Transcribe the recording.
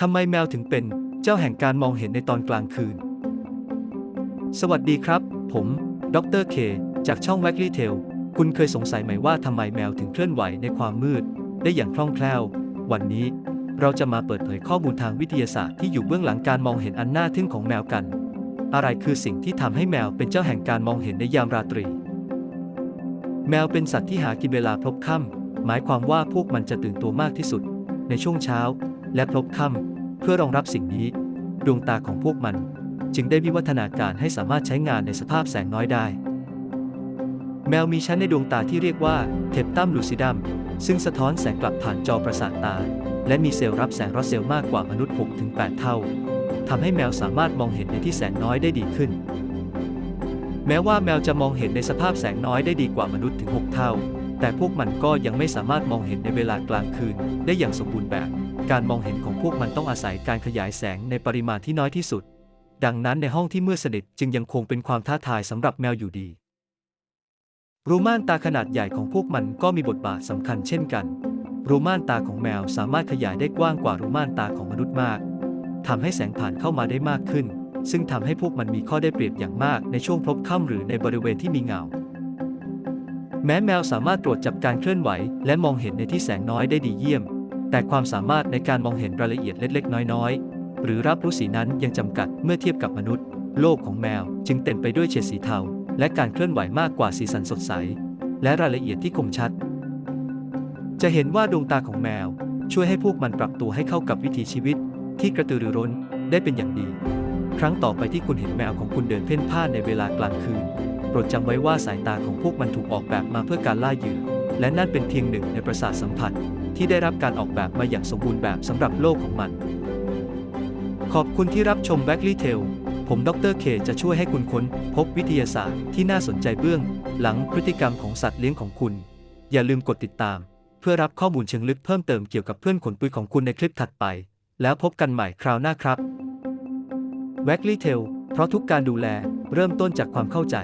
ทำไมแมวถึงเป็นเจ้าแห่งการมองเห็นในตอนกลางคืน สวัสดีครับ ผม ดรเค จากช่อง w a g l y Tail คุณเคยสงสัยไหมว่าทำไมแมวถึงเคลื่อนไหวในความมืด ได้อย่างคล่องแคล่ว วันนี้เราจะมาเปิดเผยข้อมูลทางวิทยาศาสตร์ที่อยู่เบื้องหลังการมองเห็นอันน่าทึ่งของแมวกัน อะไรคือสิ่งที่ทำให้แมวเป็นเจ้าแห่งการมองเห็นในยามราตรี แมวเป็นสัตว์ที่หากินเวลาพลบค่ำหมายความว่าพวกมันจะตื่นตัวมากที่สุด ในช่วงเช้า และพลบค่ำเพื่อรองรับสิ่งนี้ ดวงตาของพวกมัน จึงได้วิวัฒนาการให้สามารถใช้งานในสภาพแสงน้อยได้ แมวมีชั้นในดวงตาที่เรียกว่าเทปตัมลูซิดัมซึ่งสะท้อนแสงกลับผ่านจอประสาทตา และมีเซลล์รับแสงรอดเซลล์มากกว่ามนุษย์ 6-8 เท่าทำให้แมวสามารถมองเห็นในที่แสงน้อยได้ดีขึ้น แม้ว่าแมวจะมองเห็นในสภาพแสงน้อยได้ดีกว่ามนุษย์ถึง 6 เท่า แต่พวกมันก็ยังไม่สามารถมองเห็นในเวลากลางคืน ได้อย่างสมบูรณ์แบบ การมองเห็นของพวกมันต้องอาศัยการขยายแสงในปริมาณที่น้อยที่สุด ดังนั้นในห้องที่มืดสนิทจึงยังคงเป็นความท้าทายสำหรับแมวอยู่ดี รูม่านตาขนาดใหญ่ของพวกมันก็มีบทบาทสำคัญเช่นกัน รูม่านตาของแมวสามารถขยายได้กว้างกว่ารูม่านตาของมนุษย์มากทำให้แสงผ่านเข้ามาได้มากขึ้น ซึ่งทำให้พวกมันมีข้อได้เปรียบอย่างมากในช่วงพลบค่ำหรือในบริเวณที่มีเงา แม้แมวสามารถตรวจจับการเคลื่อนไหว และมองเห็นในที่แสงน้อยได้ดีเยี่ยม แต่ความสามารถในการมองเห็นรายละเอียดเล็กๆ น้อยๆ หรือรับรู้สีนั้นยังจำกัดเมื่อเทียบกับมนุษย์ โลกของแมวจึงเต็มไปด้วยเฉดสีเทา และการเคลื่อนไหวมากกว่าสีสันสดใส และรายละเอียดที่คมชัด จะเห็นว่าดวงตาของแมว ช่วยให้พวกมันปรับตัวให้เข้ากับวิถีชีวิต ที่กระตือรือร้นได้เป็นอย่างดี ครั้งต่อไปที่คุณเห็นแมวของคุณเดินเพ่นพ่านในเวลากลางคืน ปรดจำไว้ว่าสายตาของพวกมันถูกออกแบบมาเพื่อการล่าเหยื่อ และนั่นเป็นเพียงหนึ่งในประสาทสัมผัส ที่ได้รับการออกแบบมาอย่างสมบูรณ์แบบสำหรับโลกของมัน ขอบคุณที่รับชม w a g l y Tail ผมดรเคจะช่วยให้คุณค้น พบวิทยาศาสตร์ที่น่าสนใจเบื้อง หลังพฤติกรรมของสัตว์เลี้ยงของคุณ อย่าลืมกดติดตาม เพื่อรับข้อมูลเชิงลึกเพิ่มเติมเกี่ยวกับเพื่อนขนปุยของคุณในคลิปถัดไป แล้วพบกันใหม่คราวหน้าครับ w a g l y Tail เพราะทุกการดูแลเริ่มต้นจากความเข้าใจ